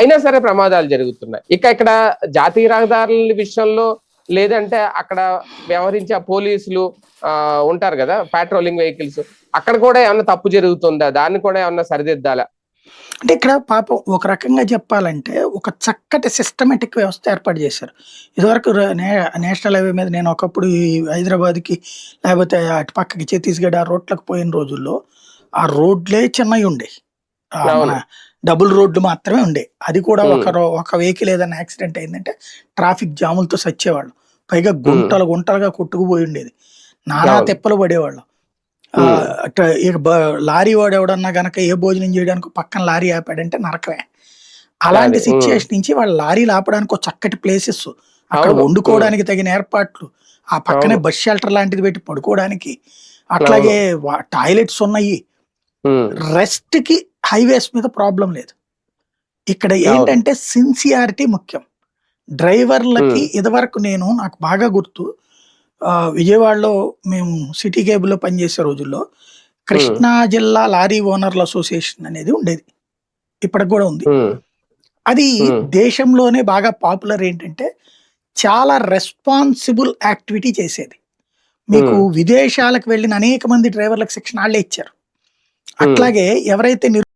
అయినా సరే ప్రమాదాలు జరుగుతున్నాయి. ఇక ఇక్కడ జాతీయ రహదారుల విషయంలో లేదంటే అక్కడ వ్యవహరించే పోలీసులు ఆ ఉంటారు కదా పాట్రోలింగ్ వెహికల్స్ అక్కడ కూడా ఏమన్నా తప్పు జరుగుతుందా? దాన్ని కూడా ఏమన్నా సరిదిద్దాలా? అంటే ఇక్కడ పాపం ఒక రకంగా చెప్పాలంటే ఒక చక్కటి సిస్టమేటిక్ వ్యవస్థ ఏర్పాటు చేశారు. ఇదివరకు నేషనల్ హైవే మీద నేను ఒకప్పుడు ఈ హైదరాబాద్కి లేకపోతే అటు పక్కకి ఛత్తీస్గఢ్ ఆ రోడ్లకు పోయిన రోజుల్లో ఆ రోడ్లే చిన్నవి ఉండే. డబుల్ రోడ్లు మాత్రమే ఉండే. అది కూడా. ఒక ఒక వెహికల్ ఏదైనా యాక్సిడెంట్ అయిందంటే ట్రాఫిక్ జాములతో సచ్చేవాళ్ళు. పైగా గుంటలు గుంటలుగా కొట్టుకుపోయి ఉండేది. నానా. తిప్పలు పడేవాళ్ళం. లారీ వాడు ఎవడన్నా గనక ఏ భోజనం చేయడానికి పక్కన లారీ ఆపాడంటే నరకమే. అలాంటి అది, సిచ్యుయేషన్ నుంచి వాళ్ళ లారీలు ఆపడానికి ఒక చక్కటి ప్లేసెస్. అక్కడ. వండుకోవడానికి తగిన ఏర్పాట్లు. ఆ పక్కనే. బస్ షెల్టర్ లాంటిది పెట్టి పడుకోవడానికి. అట్లాగే టాయిలెట్స్ ఉన్నాయి. రెస్ట్కి హైవేస్ మీద ప్రాబ్లం లేదు. ఇక్కడ ఏంటంటే సిన్సియారిటీ ముఖ్యం. డ్రైవర్లకి ఇదివరకు నేను నాకు బాగా గుర్తు విజయవాడలో మేము సిటీ కేబుల్లో పనిచేసే రోజుల్లో కృష్ణా జిల్లా లారీ ఓనర్ల అసోసియేషన్ అనేది ఉండేది. ఇప్పటికి కూడా ఉంది. అది. దేశంలోనే బాగా పాపులర్ ఏంటంటే చాలా రెస్పాన్సిబుల్ యాక్టివిటీ చేసేది. మీకు విదేశాలకు వెళ్ళిన అనేక మంది డ్రైవర్లకు శిక్షణ వాళ్ళే ఇచ్చారు. అట్లాగే ఎవరైతే నిరు